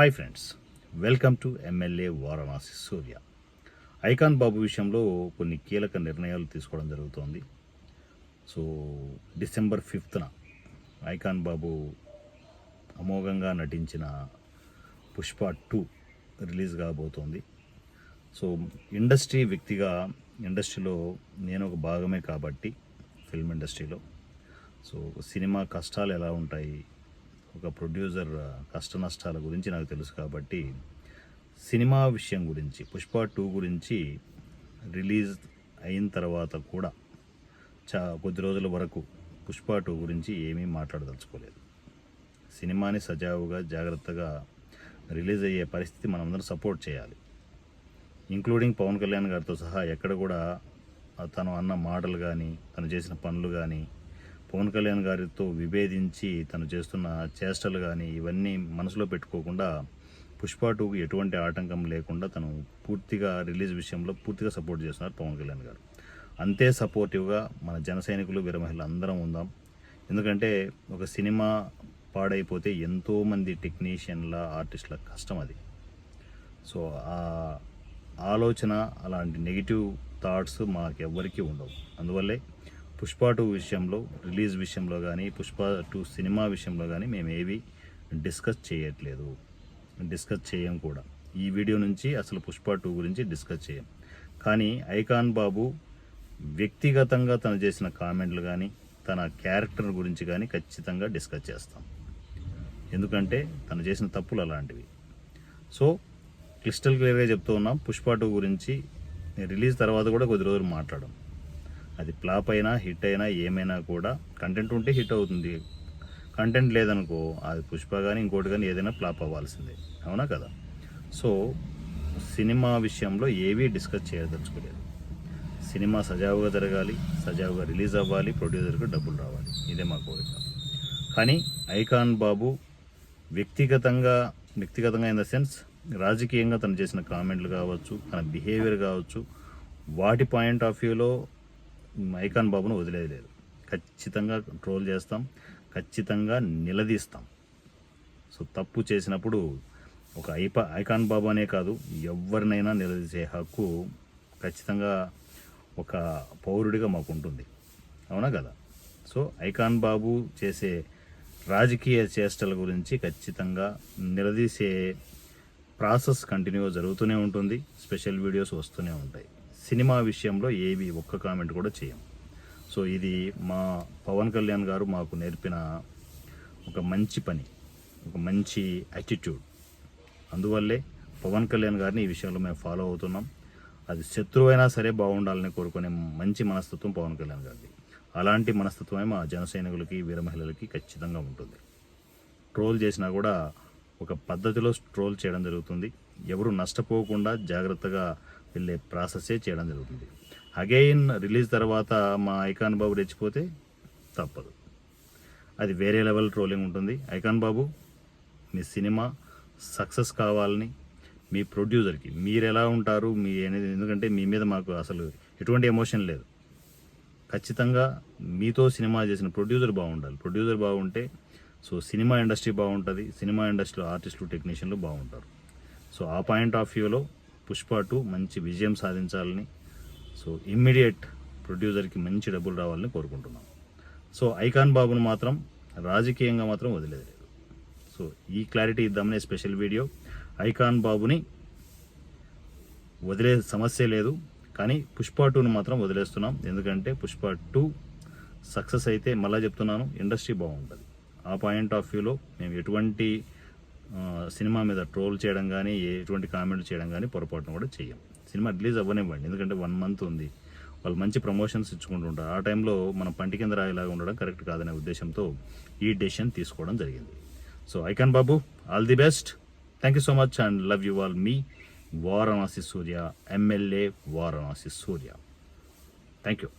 Hi friends welcome to MLA Varanasi Surya icon Babu విషయంలో కొన్ని కీలక నిర్ణయాలు తీసుకోవడం జరుగుతోంది. సో డిసెంబర్ ఫిఫ్త్న ఐకాన్ బాబు అమోఘంగా నటించిన పుష్ప టూ రిలీజ్ కాబోతోంది. సో ఇండస్ట్రీ వ్యక్తిగా ఇండస్ట్రీలో నేను ఒక భాగమే కాబట్టి ఫిల్మ్ ఇండస్ట్రీలో సో సినిమా కష్టాలు ఎలా ఉంటాయి ఒక ప్రొడ్యూసర్ కష్ట నష్టాల గురించి నాకు తెలుసు కాబట్టి సినిమా విషయం గురించి పుష్ప టూ గురించి రిలీజ్ అయిన తర్వాత కూడా చా కొద్ది రోజుల వరకు పుష్ప టూ గురించి ఏమీ మాట్లాడదలుచుకోలేదు. సినిమాని సజావుగా జాగ్రత్తగా రిలీజ్ అయ్యే పరిస్థితి మనమందరం సపోర్ట్ చేయాలి. ఇంక్లూడింగ్ పవన్ కళ్యాణ్ గారితో సహా ఎక్కడ కూడా తను అన్న మాటలు కానీ తను చేసిన పనులు కానీ పవన్ కళ్యాణ్ గారితో విభేదించి తను చేస్తున్న చేష్టలు కానీ ఇవన్నీ మనసులో పెట్టుకోకుండా పుష్ప టూకి ఎటువంటి ఆటంకం లేకుండా తను పూర్తిగా రిలీజ్ విషయంలో పూర్తిగా సపోర్ట్ చేస్తున్నారు పవన్ కళ్యాణ్ గారు. అంతే సపోర్టివ్గా మన జన సైనికులు వీరమహిళలు అందరం ఉందాం. ఎందుకంటే ఒక సినిమా పాడైపోతే ఎంతోమంది టెక్నీషియన్ల ఆర్టిస్టుల కష్టం అది. సో ఆ ఆలోచన అలాంటి నెగిటివ్ థాట్స్ మాకెవ్వరికీ ఉండవు. అందువల్లే పుష్ప టూ విషయంలో రిలీజ్ విషయంలో కానీ పుష్ప టూ సినిమా విషయంలో కానీ మేము ఏవి డిస్కస్ చేయట్లేదు. డిస్కస్ చేయం కూడా. ఈ వీడియో నుంచి అసలు పుష్ప టూ గురించి డిస్కస్ చేయం. కానీ ఐకాన్ బాబు వ్యక్తిగతంగా తను చేసిన కామెంట్లు కానీ తన క్యారెక్టర్ గురించి కానీ ఖచ్చితంగా డిస్కస్ చేస్తాం. ఎందుకంటే తను చేసిన తప్పులు అలాంటివి. సో క్రిస్టల్ క్లియర్గా చెప్తూ ఉన్నాం పుష్ప టూ గురించి రిలీజ్ తర్వాత కూడా కొద్ది రోజులు మాట్లాడడం అది ఫ్లాప్ అయినా హిట్ అయినా ఏమైనా కూడా కంటెంట్ ఉంటే హిట్ అవుతుంది. కంటెంట్ లేదనుకో అది పుష్ప కానీ ఇంకోటి కానీ ఏదైనా ఫ్లాప్ అవ్వాల్సిందే. అవునా కదా? సో సినిమా విషయంలో ఏవీ డిస్కస్ చేయదలుచుకోలేదు. సినిమా సజావుగా జరగాలి సజావుగా రిలీజ్ అవ్వాలి ప్రొడ్యూసర్కి డబ్బులు రావాలి. ఇదే మా కోరిక. కానీ ఐకాన్ బాబు వ్యక్తిగతంగా వ్యక్తిగతంగా ఇన్ ద సెన్స్ రాజకీయంగా తను చేసిన కామెంట్లు కావచ్చు తన బిహేవియర్ కావచ్చు వాటి పాయింట్ ఆఫ్ వ్యూలో ఐకాన్ బాబును వదిలేదు లేదు ఖచ్చితంగా ట్రోల్ చేస్తాం ఖచ్చితంగా నిలదీస్తాం. సో తప్పు చేసినప్పుడు ఒక ఐపా ఐకాన్ బాబు అనే కాదు ఎవరినైనా నిలదీసే హక్కు ఖచ్చితంగా ఒక పౌరుడిగా మాకు ఉంటుంది అవునా కదా? సో ఐకాన్ బాబు చేసే రాజకీయ చేష్టల గురించి ఖచ్చితంగా నిలదీసే ప్రాసెస్ కంటిన్యూ జరుగుతూనే ఉంటుంది స్పెషల్ వీడియోస్ వస్తూనే ఉంటాయి. సినిమా విషయంలో ఏవి ఒక్క కామెంట్ కూడా చేయం. సో ఇది మా పవన్ కళ్యాణ్ గారు మాకు నేర్పిన ఒక మంచి పని ఒక మంచి యాటిట్యూడ్ అందువల్లే పవన్ కళ్యాణ్ గారిని ఈ విషయంలో మేము ఫాలో అవుతున్నాం. అది శత్రువైనా సరే బాగుండాలని కోరుకునే మంచి మనస్తత్వం పవన్ కళ్యాణ్ గారిది. అలాంటి మనస్తత్వమే మా జనసైనికులకి వీర మహిళలకి ఖచ్చితంగా ఉంటుంది. ట్రోల్ చేసినా కూడా ఒక పద్ధతిలో ట్రోల్ చేయడం జరుగుతుంది. ఎవరు నష్టపోకుండా జాగ్రత్తగా వెళ్ళే ప్రాసెసే చేయడం జరుగుతుంది. అగైన్ రిలీజ్ తర్వాత మా ఐకాన్ బాబు రెచ్చిపోతే తప్పదు. అది వేరే లెవెల్ ట్రోలింగ్ ఉంటుంది. ఐకాన్ బాబు మీ సినిమా సక్సెస్ కావాలని మీ ప్రొడ్యూసర్కి మీరు ఎలా ఉంటారు మీ అనేది ఎందుకంటే మీ మీద మాకు అసలు ఎటువంటి ఎమోషన్ లేదు. ఖచ్చితంగా మీతో సినిమా చేసిన ప్రొడ్యూసర్ బాగుండాలి. ప్రొడ్యూసర్ బాగుంటే సో సినిమా ఇండస్ట్రీ బాగుంటుంది సినిమా ఇండస్ట్రీలో ఆర్టిస్టులు టెక్నీషియన్లు బాగుంటారు. సో ఆ పాయింట్ ఆఫ్ వ్యూలో పుష్ప టూ మంచి విజయం సాధించాలని. సో ఇమ్మీడియట్ ప్రొడ్యూసర్కి మంచి డబ్బులు రావాలని కోరుకుంటున్నాం. సో ఐకాన్ బాబును మాత్రం రాజకీయంగా మాత్రం వదిలేదు సో ఈ క్లారిటీ ఇద్దామనే స్పెషల్ వీడియో ఐకాన్ బాబుని వదిలే సమస్య లేదు. కానీ పుష్ప టూను మాత్రం వదిలేస్తున్నాం. ఎందుకంటే పుష్ప టూ సక్సెస్ అయితే మళ్ళీ చెప్తున్నాను ఇండస్ట్రీ బాగుంటుంది. ఆ పాయింట్ ఆఫ్ వ్యూలో మేము ఎటువంటి సినిమా మీద ట్రోల్ చేయడం కానీ ఎటువంటి కామెంట్లు చేయడం కానీ పొరపాటును కూడా చేయం సినిమా రిలీజ్ అవ్వనివ్వండి. ఎందుకంటే వన్ మంత్ ఉంది. వాళ్ళు మంచి ప్రమోషన్స్ ఇచ్చుకుంటుంటారు ఆ టైంలో మనం పంటి కింద రాయిలాగా ఉండడం కరెక్ట్ కాదనే ఉద్దేశంతో ఈ డెసిషన్ తీసుకోవడం జరిగింది. So icon Babu all the best thank you so much and love you all me Varanasi Surya MLA Varanasi Surya thank you